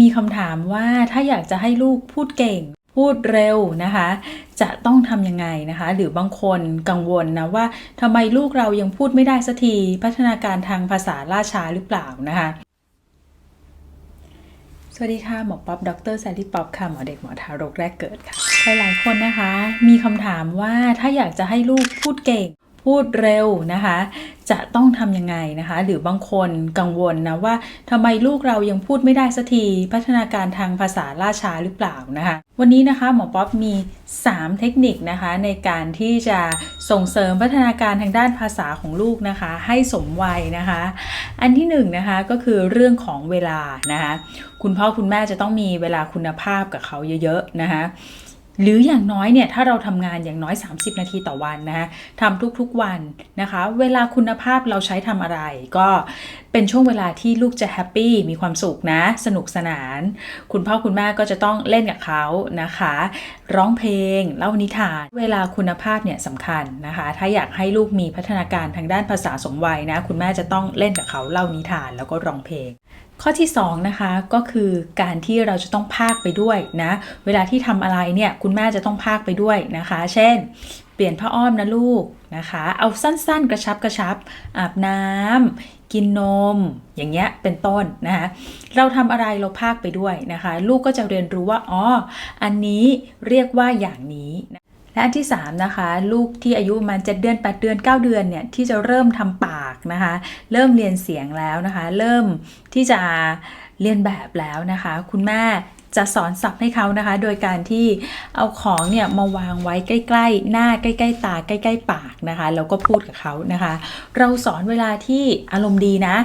มีคำถามว่าถ้าอยากจะให้ลูกพูดเก่ง พูดเร็วนะคะ จะต้องทำยังไงนะคะ หรือบางคนกังวลนะว่าทำไมลูกเรายังพูดไม่ได้สักที พัฒนาการทางภาษาล่าช้าหรือเปล่านะคะ สวัสดีค่ะ หมอป๊อบดรแซลลี่ป๊อบค่ะ หมอเด็กหมอทารกแรกเกิดค่ะ หลายๆคนนะคะ มีคำถามว่าถ้าอยากจะให้ลูกพูดเก่ง พูดเร็วนะคะ จะต้องทำยังไงนะคะ หรือบางคนกังวลนะว่าทำไมลูกเรายังพูดไม่ได้สักทีพัฒนาการทางภาษาล่าช้าหรือเปล่านะคะ วันนี้นะคะหมอป๊อบมี 3 เทคนิคนะคะ ในการที่จะส่งเสริมพัฒนาการทางด้านภาษาของลูกนะคะ ให้สมวัยนะคะ อันที่1นงนะคะก็คือเรื่องของเวลานะคะ คุณพ่อคุณแม่จะต้องมีเวลาคุณภาพกับเขาเยอะๆนะคะ หรืออย่างน้อยเนี่ยถ้าเราทำงานอย่างน้อย 30 นาทีต่อวันนะคะทำทุกๆวันนะคะ เวลาคุณภาพเราใช้ทำอะไรก็เป็นช่วงเวลาที่ลูกจะแฮปปี้มีความสุขนะ สนุกสนาน คุณพ่อคุณแม่ก็จะต้องเล่นกับเขานะคะ ร้องเพลงเล่านิทาน เวลาคุณภาพเนี่ยสำคัญนะคะ ถ้าอยากให้ลูกมีพัฒนาการทางด้านภาษาสมวัยนะ คุณแม่จะต้องเล่นกับเขาเล่านิทานแล้วก็ร้องเพลงข้อที่2นะคะก็คือการที่เราจะต้องพากไปด้วยนะ เวลาที่ทำอะไรเนี่ยคุณแม่จะต้องพากไปด้วยนะคะ เช่น ปลี่ยนผ้าอ้อมนะลูกนะคะ เอาสั้นๆ กระชับกระชับ อาบน้ำกินนม อย่างเงี้ยเป็นต้นนะคะเราทำอะไรเราพากไปด้วยนะคะ ลูกก็จะเรียนรู้ว่าอ๋ออันนี้เรียกว่าอย่างนี้และอันที่3นะคะลูกที่อายุประมาณ7เดือน 8 เดือน 9 เดือนเนี่ยที่จะเริ่มทำปากนะคะ เริ่มเรียนเสียงแล้วนะคะ เริ่มที่จะเรียนแบบแล้วนะคะ คุณแม่ จะสอนศัพท์ให้เขานะคะ โดยการที่เอาของเนี่ยมาวางไว้ใกล้ ๆ หน้าใกล้ ๆ ตาใกล้ ๆ ปากนะคะแล้วก็พูดกับเขานะคะ เราสอนเวลาที่อารมณ์ดีนะ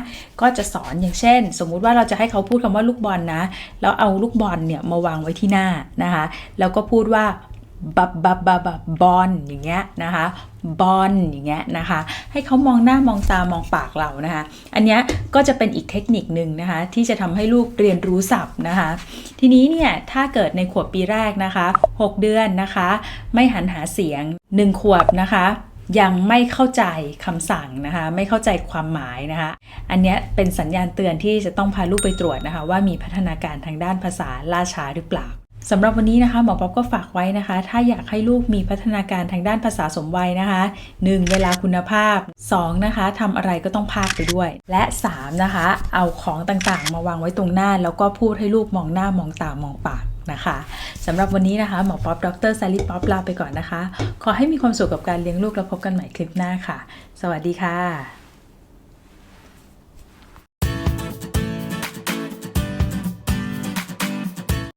ก็จะสอนอย่างเช่น สมมุติว่าเราจะให้เขาพูดคำว่าลูกบอลนะแล้วเอาลูกบอลเนี่ยมาวางไว้ที่หน้านะคะ แล้วก็พูดว่า บับบับบับบับบอลอย่างเงี้ยนะคะบอลอย่างเงี้ยนะคะ ให้เขามองหน้ามองตามองปากเรานะคะ อันเนี้ยก็จะเป็นอีกเทคนิคหนึ่งนะคะ ที่จะทำให้ลูกเรียนรู้ศัพท์นะคะ ทีนี้เนี่ยถ้าเกิดในขวบปีแรกนะคะ 6 เดือนนะคะ ไม่หันหาเสียง 1 ขวบนะคะยังไม่เข้าใจคำสั่งนะคะ ไม่เข้าใจความหมายนะคะ อันนี้เป็นสัญญาณเตือนที่จะต้องพาลูกไปตรวจนะคะ ว่ามีพัฒนาการทางด้านภาษาล่าช้าหรือเปล่า สำหรับวันนี้นะคะหมอป๊อบก็ฝากไว้นะคะ ถ้าอยากให้ลูกมีพัฒนาการทางด้านภาษาสมวัยนะคะ 1. เวลาคุณภาพ 2. นะคะทำอะไรก็ต้องพากไปด้วย และ 3. นะคะ เอาของต่างๆ มาวางไว้ตรงหน้า แล้วก็พูดให้ลูกมองหน้ามองตามองปากนะคะสำหรับวันนี้นะคะหมอป๊อบดรซาลิป๊อบลาไปก่อนนะคะ ขอให้มีความสุขกับการเลี้ยงลูกแล้วพบกันใหม่คลิปหน้าค่ะ สวัสดีค่ะ